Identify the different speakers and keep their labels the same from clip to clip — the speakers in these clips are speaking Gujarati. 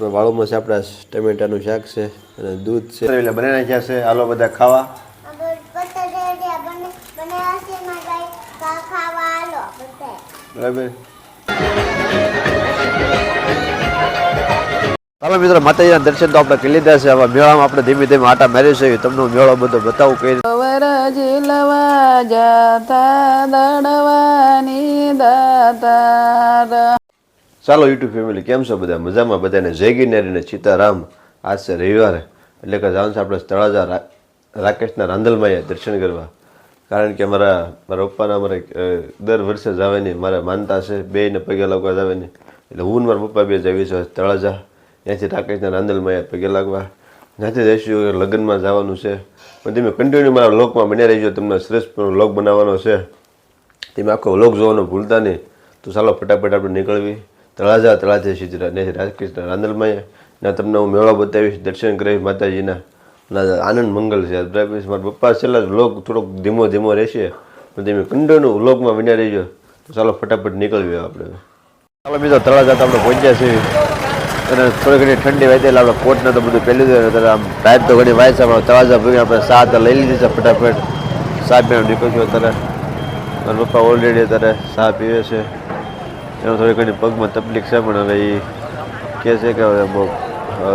Speaker 1: વાળુમાં છે આપણા ટમેટાનું શાક છે અને દૂધ છે. એટલે બને નાખ્યા છે. આલો બધા ખાવા. બરાબર. ચાલો મિત્રો માતાજીના દર્શન તો આપણે કરી લીધા છે. હવે મેળામાં આપણે ધીમે ધીમે આટા મારી છે. તમને મેળો બધો બતાવું કઈ
Speaker 2: વરજ લવા જાતા દડવાની દાતાર
Speaker 1: ચાલો યુટ્યુબ ફેમિલી, કેમ છો બધા? મજામાં બધાને? જય ગિરનારી ને સીતારામ. આજ છે રવિવારે. એટલે કે જવાનું છે આપણે તળાજા રાકેશના રાંદલમાં દર્શન કરવા. કારણ કે મારા મારા પપ્પાના મારે દર વર્ષે જવાની મારા માનતા છે, બે ને પગે લાગવા જવાની એટલે હું મારા પપ્પા બે જવી છે તળાજા ત્યાંથી રાકેશના રાંદલમાં પગે લાગવા. જ્યાંથી જઈશું લગ્નમાં જવાનું છે. પણ તમે કન્ટિન્યુ મારા લોકમાં બન્યા રહીજો. તમને શ્રેષ્ઠ લોક બનાવવાનો છે. તમે આખો વ્લોગ જોવાનો ભૂલતા નહીં. તો ચાલો ફટાફટ આપણે નીકળવી. તળાજા તળાજા શ્રી ને રાજકૃષ્ણ રાંદલમાં ને તમને હું મેળો બતાવીશ, દર્શન કરાવીશ માતાજીના. આનંદ મંગલ છે. મારા પપ્પા છેલ્લા લોક થોડોક ધીમો ધીમો રહેશે. તમે કંડોનું વ્લોગમાં વિના રહેજો. તો ચાલો ફટાફટ નીકળવી આપણે. ચાલો બીજો તળાજા આપણે પહોંચ્યા છીએ અને થોડી ઘણી ઠંડી વાય એટલે આપણે કોટને તો બધું પહેલી દીધું ત્યારે આમ ટાઈટ તો ઘણી વાય છે. આપણે તળાજા ભૂગી આપણે સાત લઈ લીધી છે ફટાફટ. સાહેબ પીવાનું નીકળ્યો અત્યારે. મારા પપ્પા ઓલરેડી અત્યારે સાહ પીવે છે. એનો થોડી ઘણી પગમાં તકલીફ છે, પણ હવે એ કહે છે કે હવે બહુ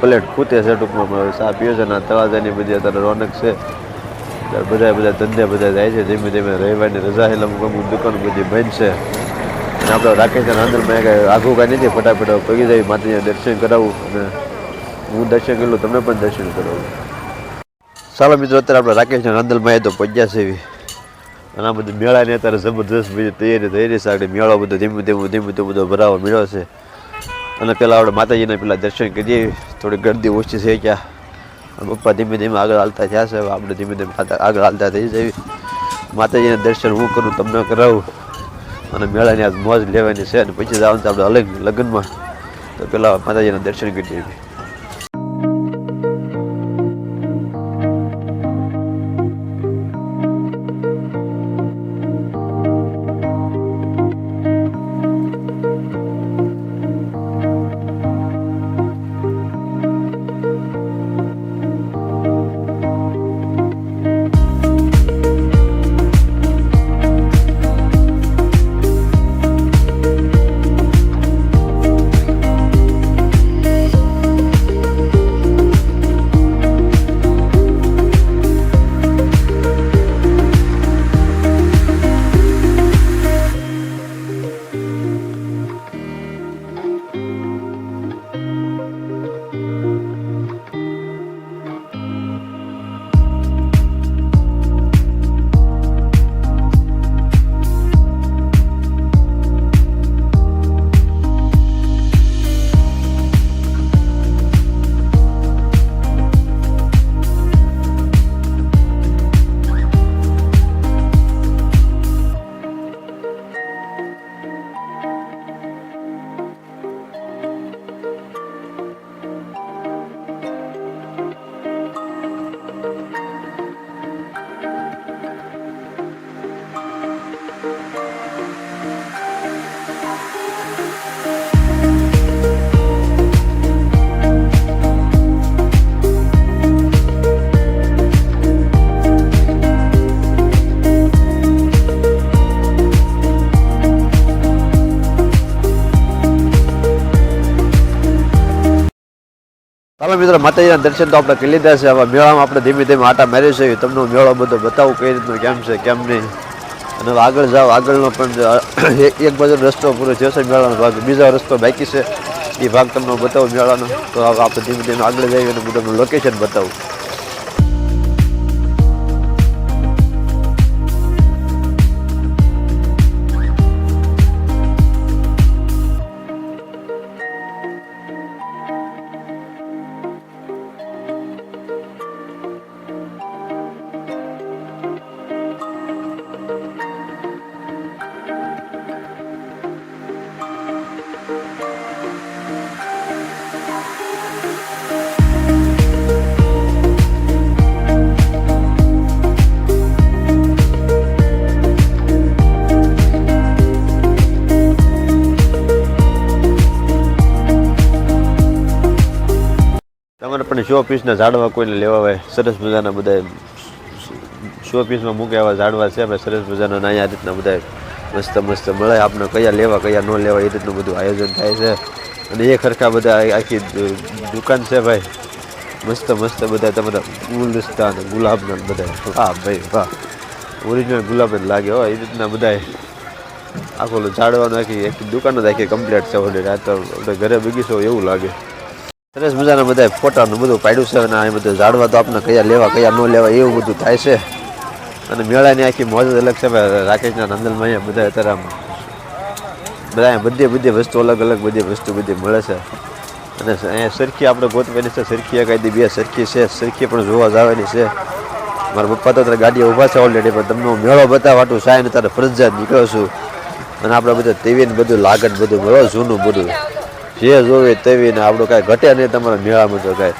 Speaker 1: પ્લેટ ખૂતે છે ટૂંકમાં, પણ હવે ચા પીઓ છે ને તવાજાની બધી અત્યારે રોનક છે. ત્યારે બધા બધા ધંધે બધા જાય છે, ધીમે ધીમે રહેવાની રજા એટલે અમુક અમુક દુકાન બધી બંધ છે. અને આપણે રાકેશ આંદરમાં કાંઈ આઘું કાંઈ નથી, ફટાફટ પગી જાય, માતાજીના દર્શન કરાવું અને હું દર્શન કરેલું તમે પણ દર્શન કરાવું. ચાલો મિત્રો, અત્યારે આપણે રાકેશના રાંદલમાં તો છે એવી. અને આ બધું મેળાની અત્યારે જબરદસ્ત બધી તૈયારી થઈ રહી છે. આગળ મેળો બધો ધીમું ધીમું ધીમું ધીમું બધો ભરાવો મેળો છે. અને પેલા આપણે માતાજીના પેલા દર્શન કરીએ. થોડી ગરદી ઓછી થઈ ગયા પપ્પા ધીમે ધીમે આગળ હાલતા થયા છે. આપણે ધીમે ધીમે આગળ હાલતા થઈ જઈએ. માતાજીના દર્શન હું કરું તમને કરાવું. અને મેળાની આજ મોજ લેવાની છે. અને પછી જવાનું આપણે અલગ લગ્નમાં. તો પેલા માતાજીના દર્શન કરી માતાજીના દર્શન તો આપણે કરી લીધા છે. હવે મેળામાં આપણે ધીમે ધીમે આટા મારી છે તમને મેળો બધો બતાવું કઈ રીતનું, કેમ છે, કેમ નહીં. અને હવે આગળ જાઓ. આગળનો પણ એક બાજુ રસ્તો પૂરો થયો છે મેળાનો ભાગ. બીજો રસ્તો બાકી છે. એ ભાગ તમને બતાવું મેળાનો. તો આપણે ધીમે ધીમે આગળ જઈએ અને બધું લોકેશન બતાવું. પણ શો પીસના ઝાડવા કોઈને લેવા હોય સરસ મજાના બધા શો પીસમાં મૂકે એવા ઝાડવા છે ભાઈ સરસ મજાના નાયા રીતના બધા મસ્ત મસ્ત મળે. આપણે કયા લેવા, કયા ન લેવા, એ રીતનું બધું આયોજન થાય છે. અને એ ખરખા બધા આખી દુકાન છે ભાઈ. મસ્ત મસ્ત બધા તમારા ગુલદસ્તા અને ગુલાબના બધા. હા ભાઈ વાહ. ઓરિજિનલ ગુલાબ જ લાગે હોય એ રીતના બધા. આખો ઝાડવાનું આખી આખી દુકાન જ આખી કમ્પ્લીટ છે ઓલરેડી આ તો આપણે ઘરે બગીચો એવું લાગે. સરસ મજાના બધા ફોટાનું બધું પાડ્યું છે અને આ બધું ઝાડવા તો આપણે કયા લેવા, કયા ન લેવા, એવું બધું થાય છે. અને મેળાની આખી મોજ અલગ છે. રાકેશના નંદનમાં અહીંયા બધા અત્યારે આમ બધા બધી બધી વસ્તુ અલગ અલગ બધી વસ્તુ બધી મળે છે. અને અહીંયા સરખી આપણે ગોતવાની છે. સરખી એકાદી બે સરખી છે. સરખી પણ જોવા જવાની છે. મારા પપ્પા તો અત્યારે ગાડીએ ઊભા છે ઓલરેડી પણ તમને હું મેળો બતાવાટું સાહેબ ને તારે ફરજિયાત નીકળો છું. અને આપણે બધું ટીવી ને બધું લાગત બધું મળો, જૂનું બધું. જે જોવે તેવી ને આપણું કાંઈ ઘટે નહીં તમારા મેળામાં તો કાંઈ.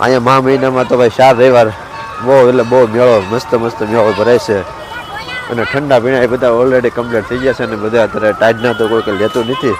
Speaker 1: અહીંયા મહા મહિનામાં તો ભાઈ ચાર રવિવાર, બહુ એટલે બહુ મેળો, મસ્ત મસ્ત મેળો ભરાય છે. અને ઠંડા પીણા એ બધા ઓલરેડી કમ્પ્લીટ થઈ ગયા છે અને બધા અત્યારે ટાઈટના તો કોઈ કંઈ લેતું નથી.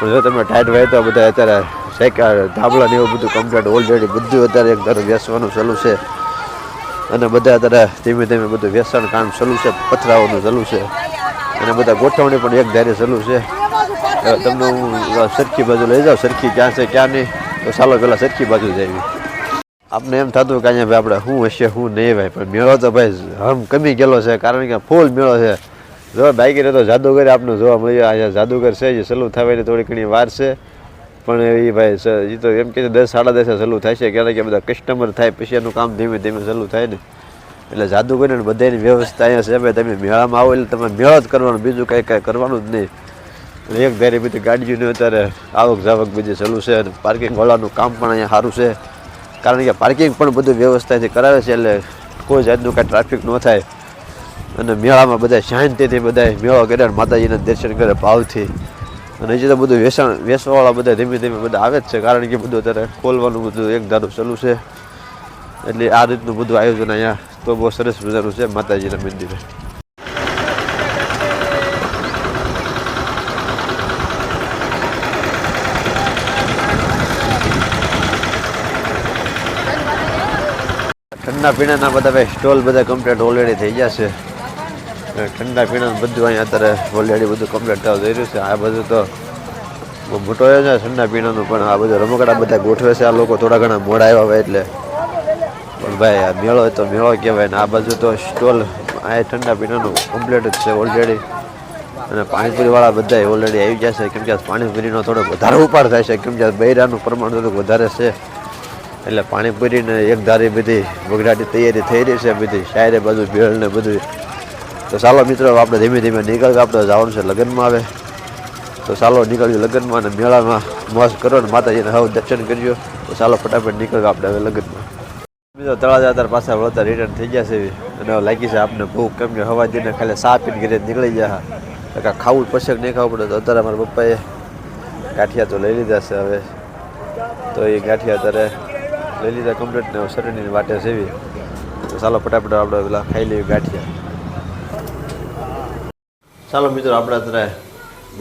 Speaker 1: પણ જો તમે ટાઈડ હોય તો બધા અત્યારે શેકા ધાબળા ને એવું બધું કમ્પ્લીટ ઓલરેડી બધું અત્યારે એક ધારું વેસવાનું ચાલુ છે. અને બધા અત્યારે ધીમે ધીમે બધું વેસણ કામ ચાલુ છે પથરાવાનું ચાલુ છે. અને બધા ગોઠવણી પણ એક ધારે ચાલુ છે. તમને હું સરખી બાજુ લઈ જાઉં, સરખી ક્યાં છે, ક્યાં નહીં, તો ચાલો પેલા સરખી બાજુ જઈએ આપણે એમ થતું કે અહીંયા ભાઈ આપણે શું હશે, શું નહીં ભાઈ, પણ મેળો તો ભાઈ હમ કમી ગયેલો છે, કારણ કે ફૂલ મેળો છે. જો બાઈક તો જાદુગર આપણે જોવા મળ્યો, અહીંયા જાદુગર છે, જે સલુ થવાની થોડી ઘણી વાર છે. પણ એ ભાઈ એ તો એમ કે દસ સાડા દસે સલું થાય છે કારણ કે બધા કસ્ટમર થાય, પછી એનું કામ ધીમે ધીમે સલું થાય ને. એટલે જાદુગર ને બધાની વ્યવસ્થા અહીંયા છે, ભાઈ, તમે મેળામાં આવો એટલે તમે મેળો જ કરવાનો, બીજું કંઈ કાંઈ કરવાનું જ નહીં. એક ઘરે બધી ગાડીઓને અત્યારે આવક જાવક બધી ચાલુ છે અને પાર્કિંગ વાળાનું કામ પણ અહીંયા સારું છે. કારણ કે પાર્કિંગ પણ બધું વ્યવસ્થાથી કરાવે છે એટલે કોઈ જાતનું કાંઈ ટ્રાફિક ન થાય. અને મેળામાં બધા શાંતિથી બધા મેળો કરે અને માતાજીના દર્શન કરે ભાવથી. અને હજી તો બધું વેચાણ વેચવાવાળા બધા ધીમે ધીમે બધા આવે જ છે, કારણ કે બધું અત્યારે ખોલવાનું બધું એક ધારું ચાલુ છે. એટલે આ રીતનું બધું આયોજન અહીંયા તો બહુ સરસ મજાનું છે માતાજીના મંદિરે. ઠંડા પીણાના બધા ભાઈ સ્ટોલ બધા કમ્પ્લીટ ઓલરેડી થઈ જશે ઠંડા પીણાનું બધું અહીંયા અત્યારે ઓલરેડી બધું કમ્પ્લીટ થવા જઈ રહ્યું છે. આ બધું તો મોટો છે ઠંડા પીણાનું પણ આ બધું રમકડા બધા ગોઠવે છે. આ લોકો થોડા ઘણા મોડા આવ્યા હોય એટલે. પણ ભાઈ, આ મેળો તો મેળો કહેવાય ને, આ બાજુ તો સ્ટોલ આ ઠંડા પીણાનું કમ્પ્લીટ જ છે ઓલરેડી અને પાણીપુરીવાળા બધા ઓલરેડી આવી ગયા છે. કેમ કે પાણીપુરીનો થોડોક વધારે ઉપાડ થાય છે. કેમ કે બૈરાનું પ્રમાણ થોડુંક વધારે છે. એટલે પાણીપુરીને એક ધારી બધી બગડાટી તૈયારી થઈ રહી છે, બધી શાયરે બાજુ ભેળ ને બધું તો ચાલો મિત્રો આપણે ધીમે ધીમે નીકળ્યું આપણે જવાનું છે લગ્નમાં આવે તો ચાલો નીકળ્યું લગ્નમાં અને મેળામાં મોજ કરો ને માતાજીને હવે દર્શન કરજો તો ચાલો ફટાફટ નીકળ્યું આપણે હવે લગ્નમાં. મિત્રો તળાજા તાર પાછા વળતા રિટર્ન થઈ ગયા છે અને લાગી છે આપણે ભૂખ, કેમ કે હવા દીને ખાલી સા પીને ઘરે નીકળી ગયા ખાવું પડશે નહીં ખાવું પડે તો અત્યારે મારા પપ્પાએ ગાંઠિયા તો લઈ લીધા છે હવે. તો એ ગાંઠિયા અત્યારે લઈ લીધા કમ્પ્લીટ ને શરીરની વાટે સેવી તો ચાલો ફટાફટ આપણે પેલા ખાઈ લેવી ગાંઠિયા. ચાલો મિત્રો આપણે અત્યારે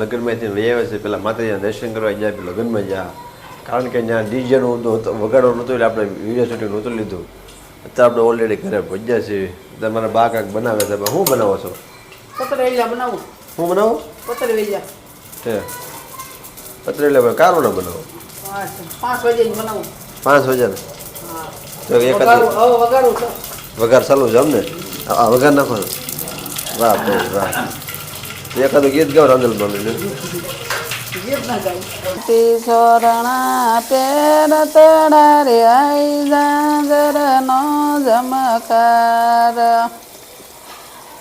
Speaker 1: લગ્નમાંથી લઈ આવ્યા છે પેલા માતાજીના દર્શન કરવા ગયા લગ્નમાં ગયા. કારણ કે ત્યાં ડીજેનું હતું વગાડવાનું નહોતું એટલે આપણે વીડિયો શૂટિંગ નહોતું લીધું. અત્યારે આપણે ઓલરેડી ઘરે પહોંચ્યા છીએ. તમારા બા કાંક બનાવે છે. હું બનાવો છો?
Speaker 2: હું બનાવું.
Speaker 1: છે પતરેલા. કારો ના બનાવો?
Speaker 2: પાંચ વાગે બનાવું.
Speaker 1: પાંચ હજાર
Speaker 2: હા
Speaker 1: તો
Speaker 2: એક
Speaker 1: વઘાર ચાલુ છે અમને? આ વઘાર નાખો વાહ બહુ વાહ. એકાદું ગીત ગાવ રાંધલ બને
Speaker 2: ગીત ના ગાય. સોરણા તેર તડા રે આઈ જાગર નો જમકાર.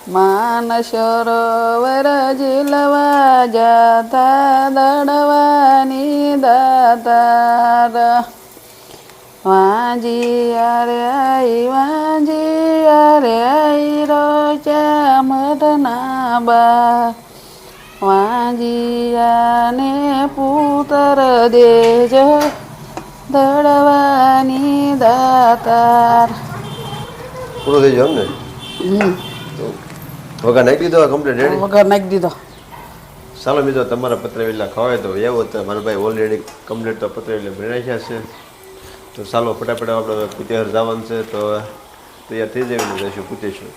Speaker 2: માન સરોવર જીલવા જાતા દડવાની દાતાર. વાંજી અરે આઈ વાંજી અરે આઈ રોચા મરના બા. વાંજીયાને પુતર દેજ દળવાની દાતાર.
Speaker 1: પૂરું થઈ ગયું અમને વઘાર નાખી દીધો કમ્પ્લીટ રેડી
Speaker 2: વગર નાખી દીધો.
Speaker 1: ચાલો મિત્રો તમારા પત્ર વેલા ખવાય તો એવો તો મારા ભાઈ ઓલરેડી કમ્પ્લીટ તો પત્ર વેલા ભણાઈ છે. તો ચાલો ફટાફટ આપણે પુતેહર જવાનું છે તો તૈયાર થઈ જઈને જઈશું પૂછીશું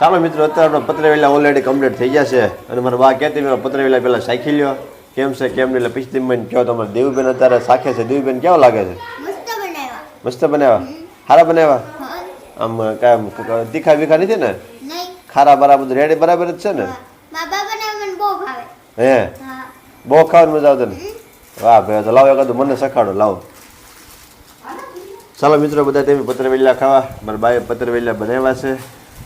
Speaker 1: ચાલો મિત્રો અત્યારે આપણે પત્રવેલા ઓલરેડી કમ્પ્લીટ થઈ ગયા છે. અને મારા બા કહેતી મેં પત્રવેલા પહેલાં સાખી લ્યો. કેમ છે કેમ નહીં? એટલે પીછતી મને કહો તમારે દેવીબેન અત્યારે સાખે છે. દેવીબેન કેવો લાગે છે?
Speaker 3: મસ્ત બનાવ્યા.
Speaker 1: સારા બનાવ્યા? આમ કાંઈ તીખા બીખા નથી ને? ખારા બરાબર રેડી બરાબર જ છે ને? હે. બહુ ખાવાની મજા આવતી ને? વાહ ભાઈ તો લાવો એક મને સખાડો લાવો. ચાલો મિત્રો બધા તમે પત્રવેલા ખાવા. મારા બાએ પત્રવેલા બનાવ્યા છે.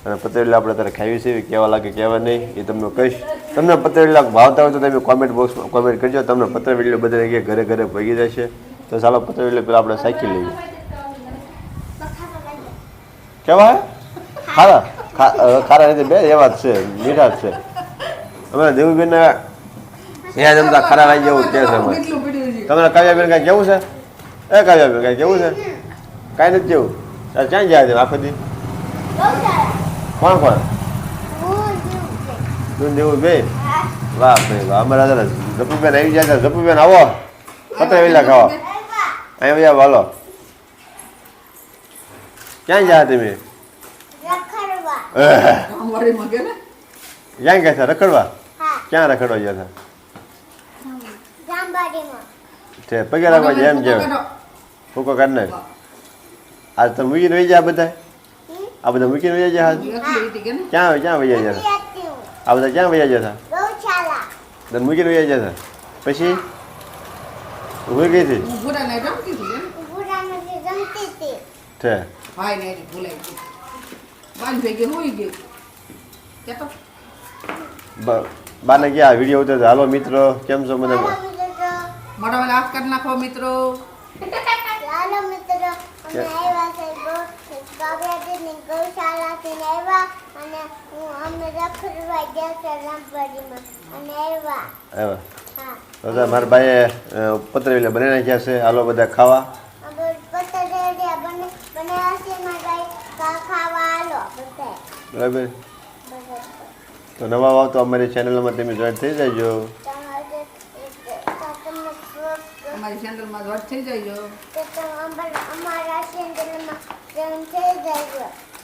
Speaker 1: અને પત્રવેલા આપણે ત્યારે ખાવી છે કેવા લાગે કેવા નહીં એ તમને કહીશ. તમને પત્રવેલા ભાવતા હોય તો તમે કોમેન્ટ બોક્સમાં કોમેન્ટ કરજો. તમને પત્રવેલા બધા કે ઘરે ઘરે ભગી જશે તો ચાલો પત્રવેલા પેલા આપણે સાચી લઈએ. કેવા? ખારા? ખારા નથી બે એવા જ છે. મીઠા જ છે. અમારા દેવુબેન ત્યાં જમતા ખરા લાગી જેવું કે છે? તમારા કાવ્યાબેન કાંઈ કેવું છે? એ કાવ્યાબેન કાંઈ કેવું છે? કાંઈ નથી જવું. તારે ક્યાં જાય છે આખો દી કોણ કોણ? તું જેવું બે વાહ ભાઈ વાહ અમારા દાદા જપુબેન આવી જાય ઝપુબેન આવો. પતરા વેલા ખાવા. અહીંયા બીજા વાલો. ક્યાં જાય તમે? ક્યાં ગયા હતા રખડવા? ક્યાં રખડવા ગયા હતા પગે રાખવા એમ જેમ ફૂકો કાઢ. નાખ આજ તો મૂકીને વહી જાય બધા. આ બધા મૂકીને વહી
Speaker 2: જાય
Speaker 1: ક્યાં ક્યાં વહી હતા આ બધા ક્યાં વહી
Speaker 3: ગૌશાલા
Speaker 1: તને મૂકીને વહી જાય હતા પછી ઊભી ગઈ હતી? છે.
Speaker 2: ભાઈ ને એની ભૂલાઈ ગઈ. બાંધ ભેગી હોઈ ગઈ. કે
Speaker 1: બાને ગયા વીડિયો ઉતરતો હાલો મિત્રો કેમ છો મને
Speaker 2: મોટા હાથ કરી નાખો મિત્રો.
Speaker 3: મિત્રો આવ્યા છે ગૌ ગૌશાળાથી આવ્યા અને હું અમે રખડવા ગયા છે. રામવાડીમાં અને આવ્યા
Speaker 1: આવ્યા બધા મારા ભાઈએ પતરેલા બનાવી નાખ્યા છે આલો બધા ખાવા
Speaker 3: બને
Speaker 1: બરાબર. તો નવા આવો તો અમારી ચેનલમાં તમે જોઈન થઈ જાયજો
Speaker 3: તમારે તમને પ્રો-
Speaker 2: અમારી થઈ જાય
Speaker 3: અમારા અમારા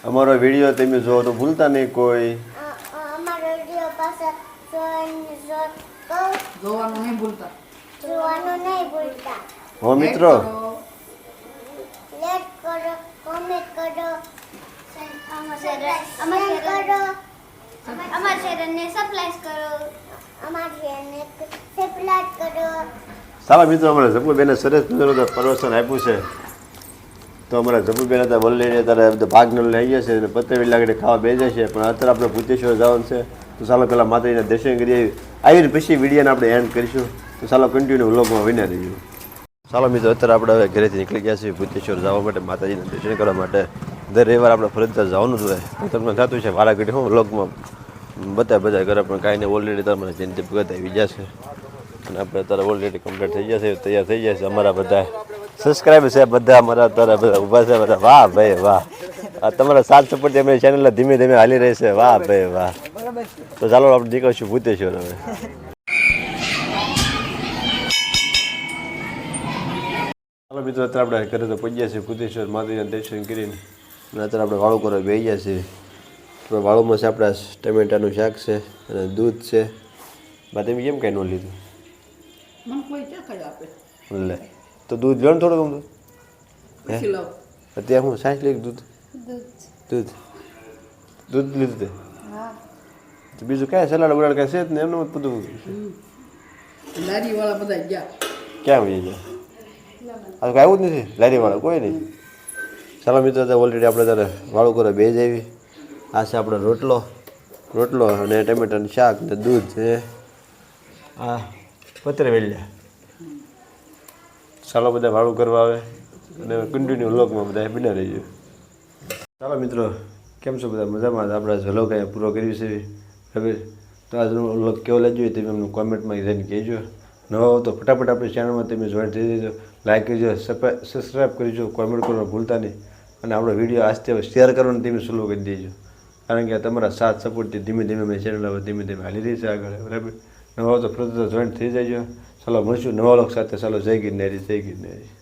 Speaker 1: અમારો વીડિયો તમે જુઓ તો ભૂલતા નહીં કોઈ.
Speaker 3: અમારો વીડિયો પાસે
Speaker 2: જોવાનું નહીં ભૂલતા.
Speaker 3: જોવાનું નહીં ભૂલતા
Speaker 1: હો મિત્રો.
Speaker 3: લાઈક કરો. કોમેન્ટ કરો શેર કરો
Speaker 4: અમારા ચેનલને સબસ્ક્રાઇબ કરો.
Speaker 3: અમારી ચેનલને સબસ્ક્રાઇબ કરો.
Speaker 1: સારા મિત્રો, અમારા જપુબેને સરસ મજાનું પ્રવચન આપ્યું છે. તો અમારા જપુબેન હતા વલ્લીને અત્યારે બધા ન લઈ ગયા છે અને પતરેવી લાગીને ખાવા બે જાય છે. પણ અત્યારે આપણે ભૂતેશ્વર જવાનું છે. તો ચાલો પહેલાં માતાજીના દર્શન કરીએ. આવીને પછી વિડીયોને આપણે એન્ડ કરીશું. તો ચાલો કન્ટિન્યુ વ્લોગમાં વિના રહીશું ચાલો મિત્રો, અત્યારે આપણે હવે ઘરેથી નીકળી ગયા છીએ ભૂતેશ્વર જવા માટે, માતાજીના દર્શન કરવા માટે. દર રવિવાર આપણે ફરજિયાત જવાનું જ હોય. પણ તમને થતું છે વારા ઘડી હું વ્લોગમાં બધા બધા ઘરે, પણ કાંઈ નહીં ઓલરેડી તમારે જયંતિ ભગત આવી ગયા છે. અને આપણે અત્યારે ઓલરેડી કમ્પ્લીટ થઈ જશે તૈયાર થઈ જશે અમારા બધા. સબસ્ક્રાઈબ છે બધા અમારા, અત્યારે બધા ઊભા છે બધા. વાહ ભાઈ વાહ. આ તમારા સાથ સપોર્ટ અમે ચેનલ ધીમે ધીમે હાલી રહી છે. વાહ ભાઈ વાહ. તો ચાલો આપણે નીકળશું ભૂતેશ્વર હવે. ચાલો મિત્રો, અત્યારે આપણે ઘરે તો પહોંચ્યા છીએ ભૂતેશ્વર માતાજીના દર્શન કરીને. અને અત્યારે આપણે વાળું કરવા બેસી ગયા છીએ. આપણે વાળુમાં છે આપણા ટમેટાનું શાક છે અને દૂધ છે. બા તમે કેમ કાંઈ ન લીધું?
Speaker 2: મને કોઈ ચા આપે?
Speaker 1: લે. તો દૂધ લો ને થોડું ઘણું
Speaker 2: પછી લાવ
Speaker 1: અત્યારે હું સાંજ લઈ દૂધ. દૂધ. દૂધ. લીધું તે? તો બીજું કાંઈ સલાડ બલાડ કાંઈ છે જ ને એમનું બધું
Speaker 2: લારીવાળા બધા ગયા.
Speaker 1: ક્યાં વહી ગયા? આ કાંઈ આવ્યું જ નથી. લારીવાળા કોઈ નહીં. ચાલો મિત્રો ઓલરેડી આપણે ત્યારે વાળું કરે બે જ આવી. આ છે આપણો રોટલો. રોટલો અને ટમેટાનું શાક ને દૂધ છે. આ પતરે વેલ્યા. ચાલો બધા વાળું કરવા આવે અને કન્ટિન્યુ લોકમાં બધા બિના રહીજો ચાલો મિત્રો, કેમ છો બધા? મજામાં? આપણા ઝલોક અહીંયા પૂરો કર્યું છે. હવે તો આજનો લોક કેવો લાગ્યો તમે એમનું કોમેન્ટમાં જઈને કહેજો. નવા હો તો ફટાફટ આપણી ચેનલમાં તમે જોઈન થઈ જજો. લાઈક કરજો સબસ્ક્રાઈબ કરજો કોમેન્ટ કરવાનું ભૂલતા નહીં. અને આપણો વીડિયો આજથી શેર કરવાનું તમે સ્લો કરી દેજો. કારણ કે તમારા સાથ સપોર્ટથી ધીમે ધીમે મેં ચેનલ હવે ધીમે ધીમે હાલી રહી છે આગળ. બરાબર? નવા તો ફરજ જોઈન્ટ થઈ જજો ચાલો મળશું નવા લોક સાથે ચાલો જય ગિરનારી જય ગિરનારી.